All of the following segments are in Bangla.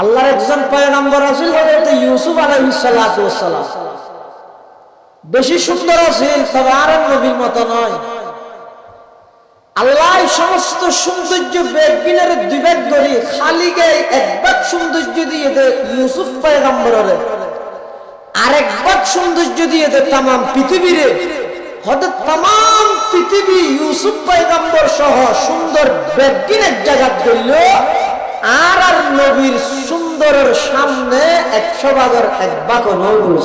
আল্লাহর একজন পয়গম্বর আছিল হযরত ইউসুফ আলাইহিস সালাতু ওয়াস সালাম। বেশি সুন্দর আছিল তবে আর নবীর মতো নয়। আল্লাহ সমস্ত সৌন্দর্য বেগিনের দুই ভাগ করি, খালি গায়ে এক ভাগ সৌন্দর্য দিয়ে দে ইউসুফ পয়গম্বরের। আরেক ভাগ সৌন্দর্য দিয়ে দে তাম পৃথিবীরে। হয়তো তাম পৃথিবী ইউসুফ পয়গম্বর সহ সুন্দর বেগিন এক জায়গা করল আর আর নবীর সুন্দরের সামনে একশো এক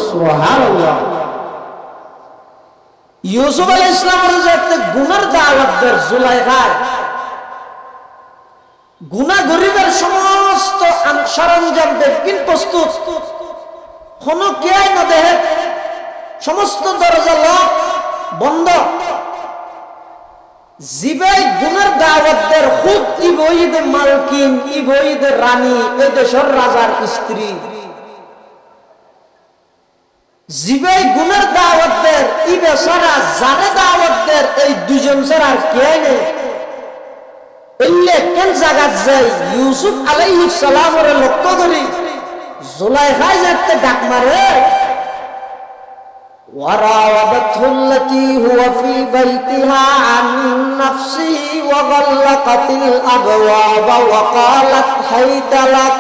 সুবহানাল্লাহ। ইউসুফ আল ইসলামের গরিবের সমস্ত সরঞ্জাম প্রস্তুত কে না দেহে সমস্ত দরজা লক বন্ধ। জিবাই গুনার দাওয়াতদের খুব ইবইদে মালকিন ইবইদে রানী এই রাজার স্ত্রী। জিবাই গুনার দাওয়াতদের ই যারে দাওয়াতদের এই দুজন ছাড়া কে নেই? এলে কেন জায়গাত যাই ইউসুফ আলাইহিস সালামের লক্ষ্য করি, জুলাইখায় যাতে ডাক মারে وراودته التي هو في بيتها عن نفسه وغلقت الأبواب وقالت هيت لك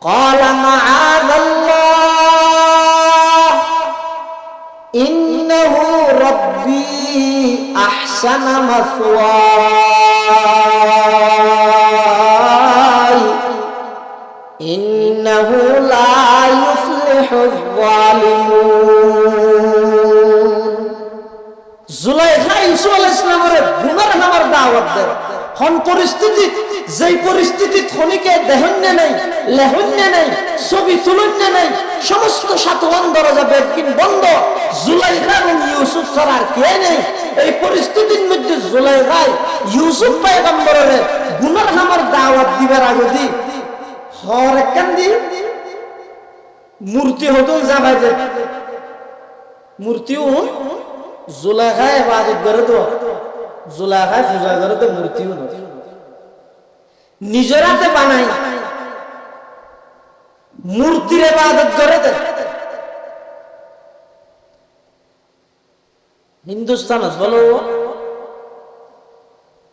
قال معاذ الله إنه ربي أحسن مثواي إنه لا يفلح الظالمون দাওয়াত দেয়। সমস্ত সাতওয়ান বন্ধ জুলাইখা এবং ইউসুফ ছাড়া আর এই পরিস্থিতির মধ্যে জুলাইখায় ইউসুফ পয়গম্বরের গুনার নামার দাওয়াত দিবার আগে হর একখান দি মূর্তি হতো যাবাই যে। মূর্তিও জুলাখায় ইবাদত করে তো। জুলাখায় পূজা করে তো মূর্তিও না নিজের হাতে বানাই। মূর্তির ইবাদত করে তো। হিন্দুস্তান বলো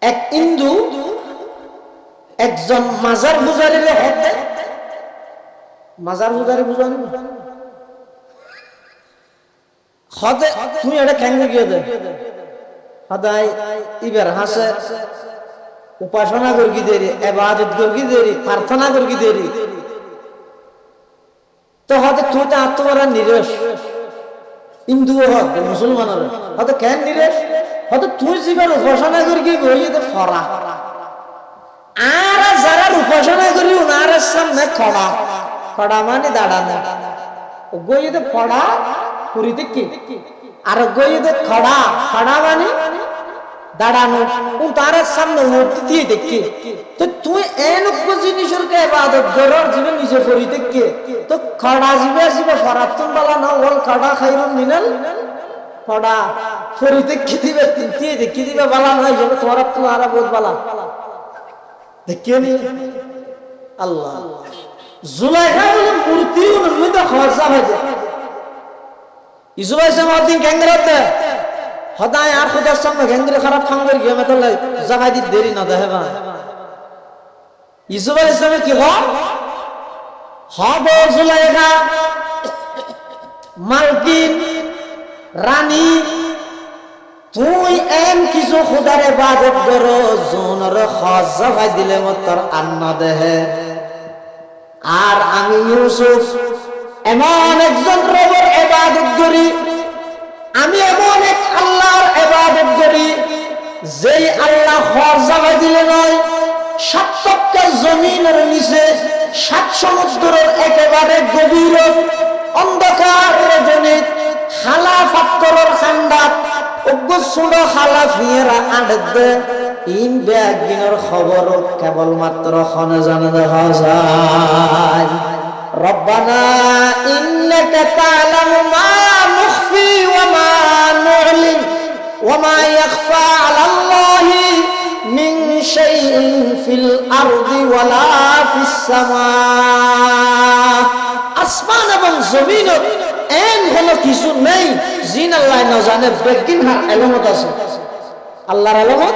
এক হিন্দু, একজন মাজার পূজারীর হাতে মাজার পূজারি বুঝানি হদে তুমি এটা কেন গিয়ে দে? সদাই ইবার হাসে উপাসনা করগি দেরি, এবাদত করগি দেরি, প্রার্থনা করগি দেরি। তো হয়তো তুই তো আত্মমারা নিরেশ। হিন্দু হোক মুসলমানের হয়তো কেন নিরেশ? হয়তো তুই জীবন উপাসনা করগি গই ফরা। আর যারা উপাসনা করি ওনার সামনে খড়া খড়া মানে দাঁড়ানো। গইতে ফড়া পুরীতে কি? আর গইতে খড়া খড়া মানে দাঁড়ানো তার সামনে মূর্তি দিয়ে দেখি। তো তুই এন জিনিসের কে ইবাদত করার জীবন নিজে করি দেখি তো খড়া জীবে জীবে ফরাতুন বালা না ওল খড়া খাইরুন মিনাল খড়া ফরিতে কি দিবে? দেখি দিবে বালা নয় যাবে তোমার তো আরা বহুত বালা। দেখিয়ে নি? আল্লাহ। জুলাইখা বলে মূর্তি উন্মিত খরচা হয়েছে ইসু ভাই সামার দিন গ্যাংরাতে হদায় আর খুদার সামনে গ্যাংরে খারাপ ফাঙ্গের গিয়ে মেতে জাগাই দি দেরি না, দেহে ভাই ইসু ভাই ইসলামে কি হয় হব জুলাইখা মালকিন, রানী, তুই এম কিছু খুদারে বাদত করো জোনর খজ জাগাই দিলে মতর আন্না দেহে। আর আমি ইউসুফ, এমন একজন রবের এবাদত করি। আমি এমন এক আল্লাহর এবাদত করি, যেই আল্লাহ হর জাগাই দিলে নয় সাত টক্কা জমিনের নিচে, সাত সমুদ্রের একেবারে গভীর অন্ধকার রজনীত হালা ফাত্তরের খান্ডাত অজ্ঞ সুড়ো হালা ফিয়েরা আডে ইন একদিনের খবর কেবলমাত্র খনে জানে দেখা যায়। রব্বানা ইন্নাকা তাআলামু মা নুখফি ওয়া মা নু'লিন ওয়া মা মিন শাইইন ফিল আরদি ওয়া লা ফিস সামা। আসমান এবং জমিন এন হলো কিছু নেই, জিন আল্লাহ না জানে এলমত আছে। আল্লাহর এলমত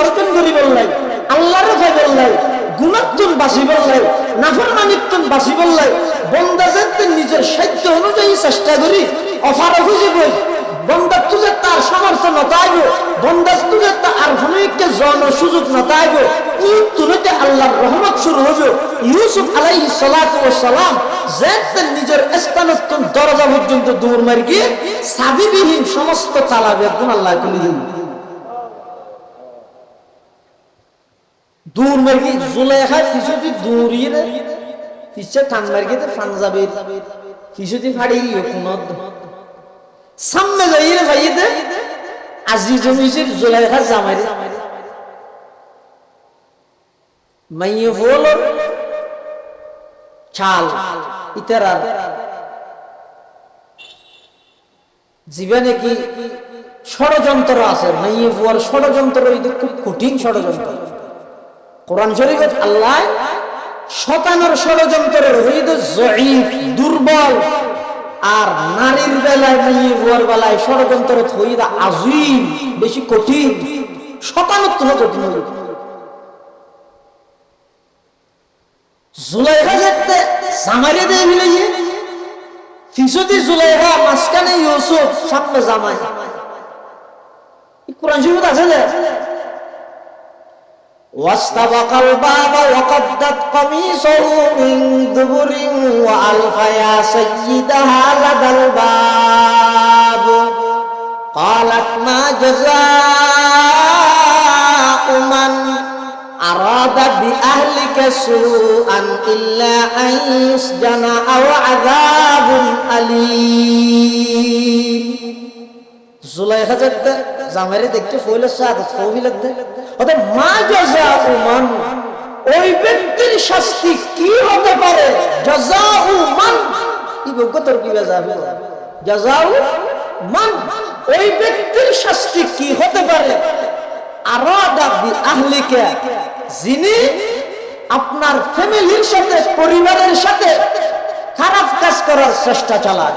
অর্জন করি বললাই আল্লাহর বললাই গুণাত্তন বাসি বললাই নাফরমানিত্তন বাসি বললাই বন্দা যেতে নিজের সাধ্য অনুযায়ী চেষ্টা করি অফার খুঁজে বই বন্দার তার সামর্থ্য নতাইব বন্দার তুজে তার হনিককে জন সুযোগ নতাইব ই তুলতে আল্লাহর রহমত শুরু হবে ইউসুফ আলাইহি সালাতু ওয়াস সালাম যেতে নিজের স্থানত্তন দরজা পর্যন্ত দূর মারি গিয়ে সাবিবিহীন সমস্ত তালা বেদন আল্লাহ দিন দূর মার্গি জুলেখা ফিসুদি দূরিয়ে রে ফিসে টান মার্গিতে পাঞ্জাবে ফিসুদি ফাড়ি কোন সামনে মাইয়ে ইতারার জীবনে কি ষড়যন্ত্র আছে? মাইয়ে ফুয়ার ষড়যন্ত্র খুব কঠিন ষড়যন্ত্র। কোরআন শরীফ আল্লাহ শতানোর ষড়যন্ত্রের হইদ জয়ীফ, দুর্বল। আর নারীর বেলায় মেয়ে বুয়ার বেলায় ষড়যন্ত্র হইদ আজিম, বেশি কঠিন। শতানত্ব কঠিন জুলাইখা যেতে জামাইরে দেয় মিলাইয়ে ফিসতি জুলাইখা মাঝখানে ইউসুফ, সামনে জামাই। কোরআন শরীফ আছে যে? واستبق الباب وقدت قميصه من دبر وألف يا سيدها لدى الباب. قالت ما جزاء من أراد بأهلك سوءا إلا أن يسجن أو عذاب أليم. زليخة জামাইরে দেখতে ফইলে দে ওতে মা জাযা মান ওই ব্যক্তির শাস্তি কি হতে পারে? তোর যাবে ওই ব্যক্তির শাস্তি কি হতে পারে? আরাদা বি আহলিকা যিনি আপনার ফ্যামিলির সাথে, পরিবারের সাথে খারাপ কাজ করার চেষ্টা চালায়।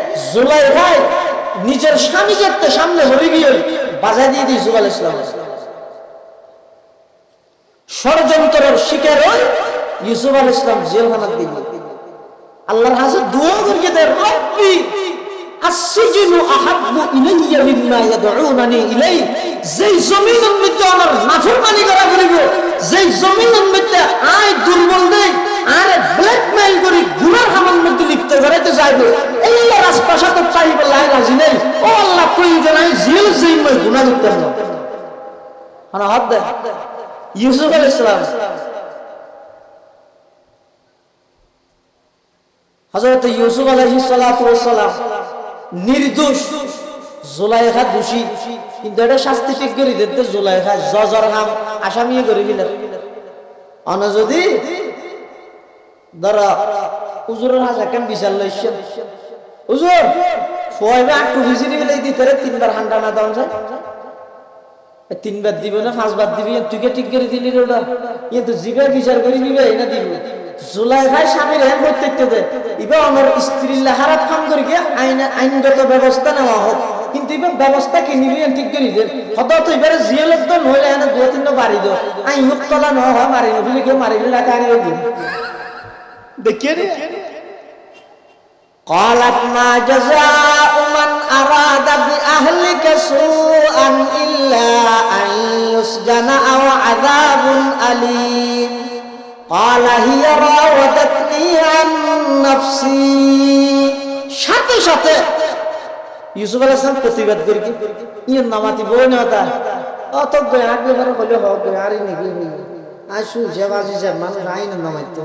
যাইরে জুলাইখায় নিজের স্বামী যেতে সামনে হয়ে গিয়ে বাজা দিয়ে দিই জুবাল ইসলাম। ষড়যন্ত্রের শিকার হয় ইউসুফ আল ইসলাম জেলখানার দিকে। আল্লাহর হাজে দোয়া করিয়ে দেয়, রব্বি, আসসিজনু আহাব্বু ইলাইয়া মিম্মা ইয়াদউনানি ইলাই যেই আমার নাফরমানি করা করিব, যেই আয় দুর্বল দেই আরে ব্ল্যাকমেইল করি, গুনার হামান মধ্যে লিপ্ত এই চাইব লাই রাজি নেই। ও আল্লাহ, প্রয়োজন আমি মই করতে হাত ইউসুফ আলাইহিস সালাম। হযরত ইউসুফ আলাইহিস সালাম নির্দোষ, জুলাইখা দোষী। কিন্তু এটা শাস্তি ঠিক করে দিতে জুলাই খায় জজর হাম আসামি করে অন যদি ধর হুজুরের হাজা কেন বিচার লইছেন হুজুর ভিজিরি গেলে দিতে তিনবার হান্ডা না দাম যায়। তিনবার দিবে না, পাঁচবার ঠিক করে দিলি ওটা। ইয়ে তো জিবে বিচার করে দিবে না দিবে। জুলাই ভাই স্বামীর হ্যাঁ করতে দে ইবে আমার স্ত্রীর কাম করি কে আইন আইনগত ব্যবস্থা নেওয়া হোক। কিন্তু ব্যবস্থা কি নিবি ঠিক করে দে। হত তো এবারে জিয়েলত তো নইলে দু তিন বাড়ি দো আইন মুক্তলা ন হয় মারি নবি কে মারি কারি দিন দেখিয়ে রে قالت ما جزاء من أراد بأهلك سوءا إلا أن يسجن أو عذاب أليم قال هي راودتني عن نفسي সাথে সাথে ইউসুফ আলাইহিস সালাম প্রতিবাদ করি কি ইয়ে নামাতি বই না তা অত গয় আগে বারে বলে হোক গয় আরে নাকি আই শুনছে বাজি যে মানুষ আইন নামাইতো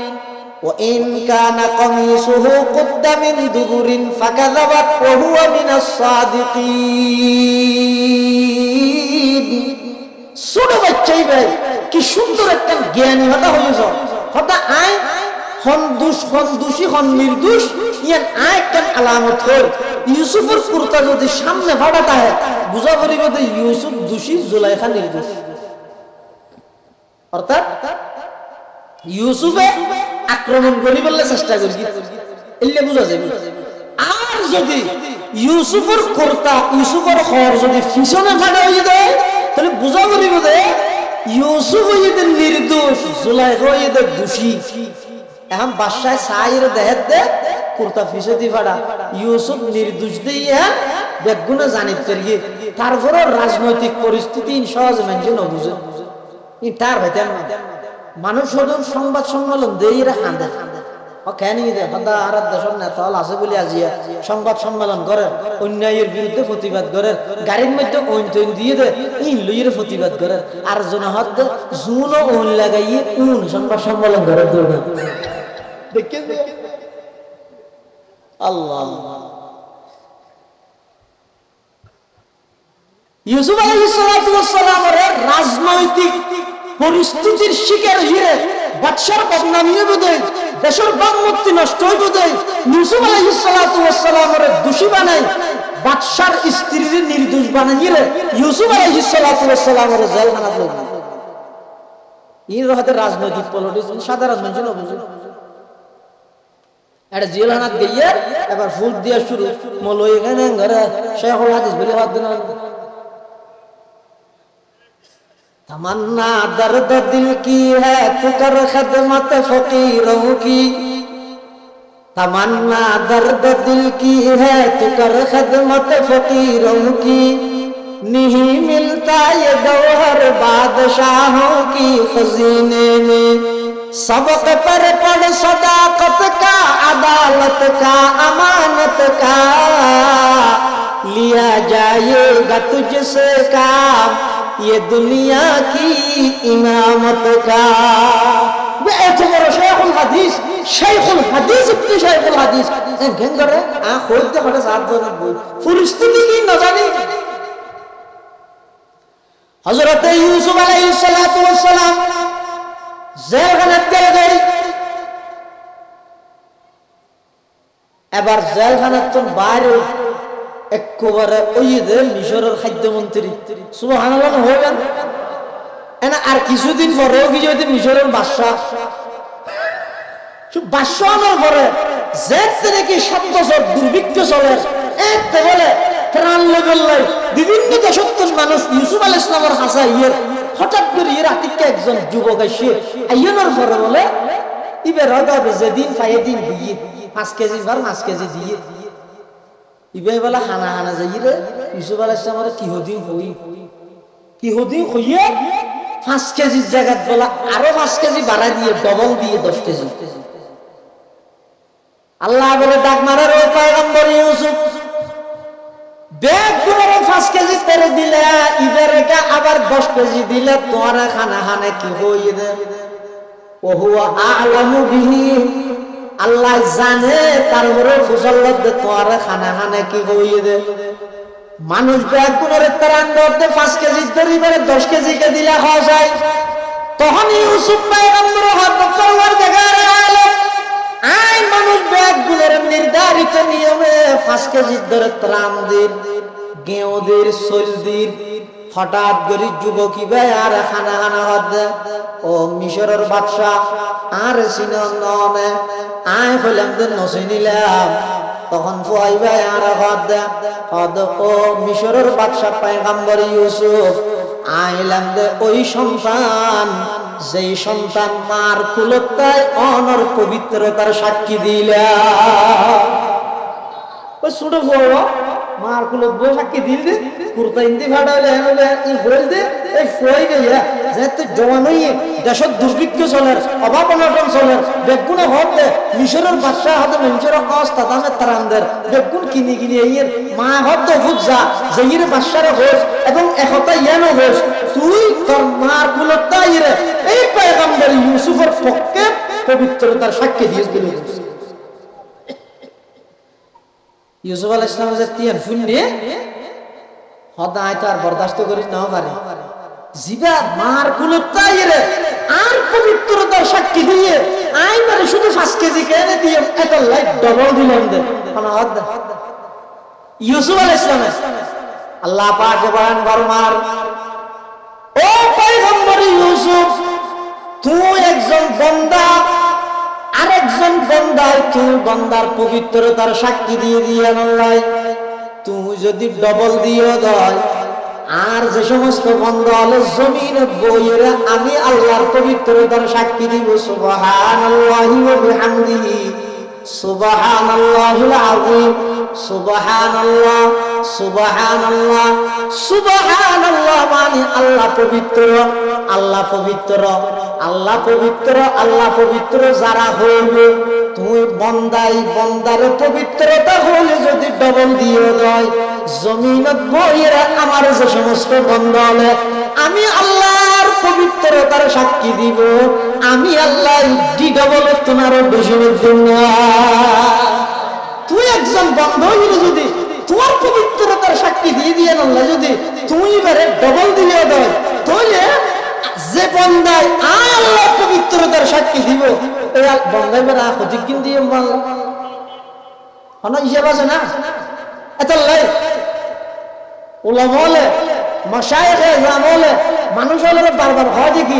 وإن كان قميصه قد من دبر فكذبت وهو من الصادقين ছোট বাচ্চাই ভাই কি সুন্দর একটা জ্ঞানী হতা হয়েছ হতা আয় হন দুষ হন দোষী হন নির্দোষ ইয়ান আয় কেন আলামত হল ইউসুফের কুর্তা যদি সামনে ফাটা তাহে বুঝা পড়িব যে ইউসুফ দোষী জুলাইখা নির্দোষ অর্থাৎ ইউসুফে আক্রমণ করি বললে চেষ্টা করি। এলে বুঝা যাবে। আর যদি ইউসুফের কর্তা, ইউসুফের হর যদি পিছনে ফাটা হয়ে দেয় তাহলে বুঝা পড়িব যে ইউসুফ নির্দোষ জুলাই দোষী। এখন বাসায় সাইর দেহের দে কুর্তা ফাড়া ইউসুফ নির্দোষ দিয়ে বেগুনে জানিত করিয়ে। তারপরও রাজনৈতিক পরিস্থিতি সহজ মানুষ নবুঝে ই তার না। মানুষ সংবাদ সম্মেলন দেই রে হাঁদে আছে বলে আজিয়া সংবাদ সম্মেলন করে অন্যায়ের বিরুদ্ধে প্রতিবাদ করে গাড়ির মধ্যে তৈন দিয়ে দে ইন লইয়ের প্রতিবাদ করে। আর জন জুন ওন লাগাইয়ে উন সংবাদ সম্মেলন করে দৌড়া দেখেন আল্লাহ। ইউসুফ রাজনৈতিক পরিস্থিতির শিকার হিরে বাদশার বদনামিয়ে বোধে দেশের বাগমুক্তি নষ্ট হয়ে। বোধে ইউসুফ দোষী বানাই বাদশার স্ত্রীর নির্দোষ বানাইয়ে রে ইউসুফ আলাইহিস সালামের জেলখানা লই ইর হাতে রাজনৈতিক পলিটিক্স সাধারণ মানুষ না বুঝে গিয়ে এবার ফুল দিয়া শুরু। মলই এখানে ঘরে শেখুল হাদিস বলে হাত तमन्ना दर्द दिल की है तू कर खदमत फकीरों की। तमन्ना दर्द दिल की है तू कर खदमत फकीरों की। नहीं मिलता ये गौहर बादशाहों की खजीने में। सबक पर पड़ सदाकत का, अदालत का, अमानत का। लिया जाएगा तुझसे काम ये दुनिया की इमामत का। বেতমর শেখুল হাদিস শেখুল হাদিস ইবনে শেখুল হাদিস এন আ হইতে হলে সাত জনের বই কি না জানি হযরত ইউসুফ আলাইহিস সালাতু ওয়াস সালাম জেলখানা তেল গই এবার জেলখানার তো বাইরে একেবারে ওই যে মিশরের খাদ্যমন্ত্রী। সুবহানাল্লাহ হইলেন এনা আর কিছুদিন পরেও কি যদি মিশরের বাদশাহ বাস্য আনার পরে যে নাকি সাত বছর দুর্ভিক্ষ চলে? এতে বলে ত্রাণ লেভেল নাই বিভিন্ন দেশত্তর মানুষ ইউসুফ আল ইসলামের হাসা ইয়ের হঠাৎ করে ইয়ের আতিককে একজন যুবক আসে আইয়নের পরে বলে, ইবে রগাবে, যেদিন পাইয়ে দিন দিয়ে পাঁচ কেজি বার পাঁচ কেজি দিয়ে ইবে বলে হানা হানা যাই রে ইউসুফ আল ইসলামের কিহদিন হই? কিহদিন হইয়ে পাঁচ কেজির জায়গাত বলা আরও পাঁচ কেজি বাড়াই দিয়ে ডবল দিয়ে দশ কেজি। আল্লাহ বলে, ডাক মারার ওই পয়গম্বর ইউসুফ ব্যাগগুলোর পাঁচ কেজি করে দিলে, ইবেরেকে আবার দশ কেজি দিলে তোমার খানা খানে কি হইয়ে দে ওহুয়া আলামু বিহি। আল্লাহ জানে তারপরে ফুসল্লত দে তোমার খানা খানে কি হইয়ে দে। মানুষ ব্যাগ তারান করতে পাঁচ কেজি ধরি বেড়ে দশ কেজি কে দিলে খাওয়া যায়। তখন ইউসুফ পয়গম্বর হাত আলম আই মানুষ ব্যাগগুলোর নির্ধারিত নিয়মে পাঁচ কেজি ধরে ত্রাণ দিন গেঁওদের সলদির হঠাৎ করে যুবকী ভাই আর খানা খানা হদ ও মিশরের বাদশাহ, আর সিনে আয় হইলাম তো নসি নিলাম। তখন ফুয়াই ভাই আর হদ হদ ও মিশরের বাদশাহ পায়গাম্বর ইউসুফ, আইলাম দে ওই সন্তান। যেই সন্তান মার কুলতায় অনর পবিত্রতার সাক্ষী দিলা ওই ছোট বড় মার দিল দে, কুর্তা ইন্দি হইল দে, এই হইয়ে দেশত দুর্ভিক্ষ অভাব অনটন বেগুনে দে, মিশরের বাদশাহ হাতে অস্তা দামে তারানদের বেগুন কিনি কিনি মা হদ ফুট যা যে ইয়ের বাদশারে হোস এবং একতা ইয়ানো হোস তুই তোর মার ইয়ে এই পয়গম্বর ইউসুফের পক্ষে পবিত্রতার সাক্ষী দিয়ে ইউসুফ আল ইসলাম যে তিয়ার ফুল নিয়ে হদায় তো আর বরদাস্ত করিস নাও পারে জিবা মার আর পবিত্রতার সাক্ষী দিয়ে মানে শুধু পাঁচ কেজি কেনে দিয়ে এত লাইট ডবল দিলাম দে। হদ ইউসুফ আল ইসলাম আল্লাহ পাক বয়ান ফরমার ও ইউসুফ, তুই একজন বন্দা। আরেকজন বন্দার তুই বন্দার পবিত্রতার সাক্ষী দিয়ে দিয়ে আল্লাহ তুমি যদি ডবল দিয়ে দেয়, আর যে সমস্ত বন্ধ হলে জমিন বইয়ের আমি আল্লাহর পবিত্রতার সাক্ষী দিব, সুবহানাল্লাহি ওয়া বিহামদিহি। আল্লাহ আল্লাহ আল্লাহ মানে আল্লাহ পবিত্র আল্লাহ পবিত্র আল্লাহ পবিত্র, আল্লাহ যারা হইবে তুই বন্দাই বন্দার পবিত্রতা হলে যদি ডবল দিয়ে দেয় জমিনত বইয়েরা আমার যে সমস্ত বন্ধ আমি আল্লাহর পবিত্রতার সাক্ষী দিব। আমি আল্লাহ ডি ডবল তোমার বেশি জন্য তুই একজন বন্ধ হইলে যদি, তোমার পবিত্রতার সাক্ষী দিয়ে দিয়ে আল্লাহ যদি তুই এবারে ডবল দিয়ে দেয়, তাহলে যে বন্দায় আল্লাহ পবিত্রতার সাক্ষী দিব বল। হিসাব আছে না? এত লাই। ওলামলে মশায়েখে জামলে মানুষ হয় দেখি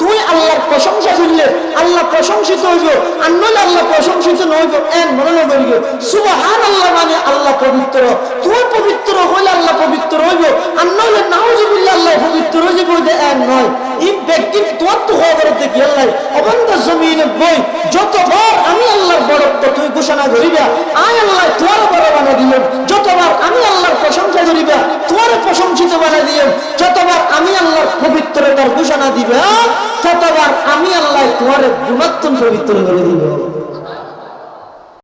তুই আল্লাহর প্রশংসা শুনলে আল্লাহ প্রশংসিত হইব, আর নইলে আল্লাহ প্রশংসিত নইব, এক মনে করিব সুবহান আল্লাহ মানে আল্লাহ পবিত্র। তুই পবিত্র হইলে আল্লাহ পবিত্র হইব, আর নইলে নাউজুবিল্লাহ আল্লাহ পবিত্র হইব এক নয়। এই ব্যক্তির তোর তো খবর দেখি, আল্লাহ। জমিনে বই, যতবার আমি আল্লাহর বড়ত্ব তুই ঘোষণা করিবা, আয় আল্লাহ তোর বড় বানা দিল যতবার আমি আল্লাহর প্রশংসা করিবা তোর প্রশংসিত বানা দিল যতবার আমি আল্লাহর পবিত্রতার ঘোষণা দিবে, ততবার আমি আল্লাহ তোমার গুণাত্মন পবিত্র করে দিব।